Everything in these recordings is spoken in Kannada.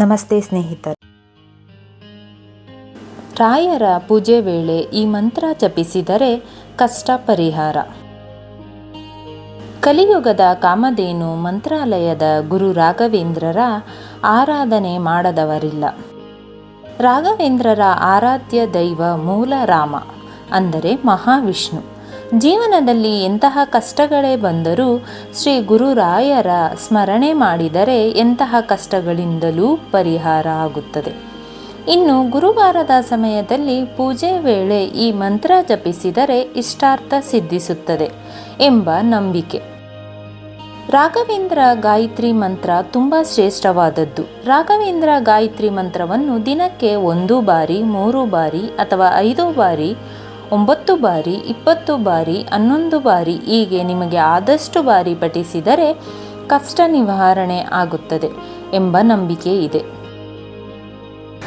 ನಮಸ್ತೆ ಸ್ನೇಹಿತರು. ರಾಯರ ಪೂಜೆ ವೇಳೆ ಈ ಮಂತ್ರ ಜಪಿಸಿದರೆ ಕಷ್ಟ ಪರಿಹಾರ. ಕಲಿಯುಗದ ಕಾಮಧೇನು ಮಂತ್ರಾಲಯದ ಗುರು ರಾಘವೇಂದ್ರರ ಆರಾಧನೆ ಮಾಡದವರಿಲ್ಲ. ರಾಘವೇಂದ್ರರ ಆರಾಧ್ಯ ದೈವ ಮೂಲ ರಾಮ, ಅಂದರೆ ಮಹಾವಿಷ್ಣು. ಜೀವನದಲ್ಲಿ ಎಂತಹ ಕಷ್ಟಗಳೇ ಬಂದರೂ ಶ್ರೀ ಗುರುರಾಯರ ಸ್ಮರಣೆ ಮಾಡಿದರೆ ಎಂತಹ ಕಷ್ಟಗಳಿಂದಲೂ ಪರಿಹಾರ ಆಗುತ್ತದೆ. ಇನ್ನು ಗುರುವಾರದ ಸಮಯದಲ್ಲಿ ಪೂಜೆ ವೇಳೆ ಈ ಮಂತ್ರ ಜಪಿಸಿದರೆ ಇಷ್ಟಾರ್ಥ ಸಿದ್ಧಿಸುತ್ತದೆ ಎಂಬ ನಂಬಿಕೆ. ರಾಘವೇಂದ್ರ ಗಾಯತ್ರಿ ಮಂತ್ರ ತುಂಬ ಶ್ರೇಷ್ಠವಾದದ್ದು. ರಾಘವೇಂದ್ರ ಗಾಯತ್ರಿ ಮಂತ್ರವನ್ನು ದಿನಕ್ಕೆ ಒಂದು ಬಾರಿ, ಮೂರು ಬಾರಿ ಅಥವಾ ಐದು ಬಾರಿ ಒಂಬತ್ತು ಬಾರಿ, ಇಪ್ಪತ್ತು ಬಾರಿ, ಹನ್ನೊಂದು ಬಾರಿ ಹೀಗೆ ನಿಮಗೆ ಆದಷ್ಟು ಬಾರಿ ಪಠಿಸಿದರೆ ಕಷ್ಟ ನಿವಾರಣೆ ಆಗುತ್ತದೆ ಎಂಬ ನಂಬಿಕೆ ಇದೆ.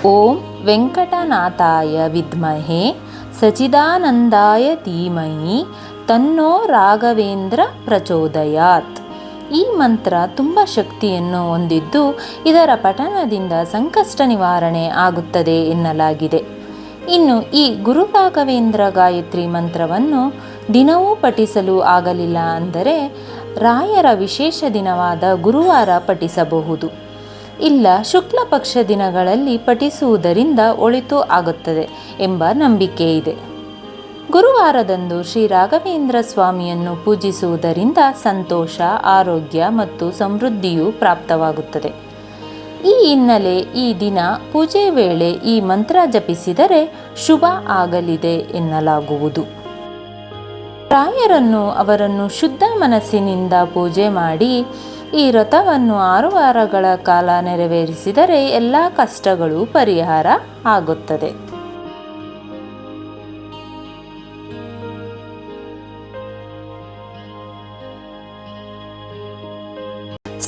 ಓಂ ವೆಂಕಟನಾಥಾಯ ವಿದ್ಮಹೆ ಸಚಿದಾನಂದಾಯ ಧೀಮಹಿ ತನ್ನೋ ರಾಘವೇಂದ್ರ ಪ್ರಚೋದಯಾತ್. ಈ ಮಂತ್ರ ತುಂಬ ಶಕ್ತಿಯನ್ನು ಹೊಂದಿದ್ದು ಇದರ ಪಠನದಿಂದ ಸಂಕಷ್ಟ ನಿವಾರಣೆ ಆಗುತ್ತದೆ ಎನ್ನಲಾಗಿದೆ. ಇನ್ನು ಈ ಗುರುರಾಘವೇಂದ್ರ ಗಾಯತ್ರಿ ಮಂತ್ರವನ್ನು ದಿನವೂ ಪಠಿಸಲು ಆಗಲಿಲ್ಲ ಅಂದರೆ ರಾಯರ ವಿಶೇಷ ದಿನವಾದ ಗುರುವಾರ ಪಠಿಸಬಹುದು. ಇಲ್ಲ, ಶುಕ್ಲ ಪಕ್ಷ ದಿನಗಳಲ್ಲಿ ಪಠಿಸುವುದರಿಂದ ಒಳಿತು ಆಗುತ್ತದೆ ಎಂಬ ನಂಬಿಕೆ ಇದೆ. ಗುರುವಾರದಂದು ಶ್ರೀ ರಾಘವೇಂದ್ರ ಸ್ವಾಮಿಯನ್ನು ಪೂಜಿಸುವುದರಿಂದ ಸಂತೋಷ, ಆರೋಗ್ಯ ಮತ್ತು ಸಮೃದ್ಧಿಯು ಪ್ರಾಪ್ತವಾಗುತ್ತದೆ. ಈ ಹಿನ್ನೆಲೆ ಈ ದಿನ ಪೂಜೆ ವೇಳೆ ಈ ಮಂತ್ರ ಜಪಿಸಿದರೆ ಶುಭ ಆಗಲಿದೆ ಎನ್ನಲಾಗುವುದು. ರಾಯರನ್ನು ಅವರನ್ನು ಶುದ್ಧ ಮನಸ್ಸಿನಿಂದ ಪೂಜೆ ಮಾಡಿ ಈ ವ್ರತವನ್ನು ಆರು ವಾರಗಳ ಕಾಲ ನೆರವೇರಿಸಿದರೆ ಎಲ್ಲ ಕಷ್ಟಗಳು ಪರಿಹಾರ ಆಗುತ್ತದೆ.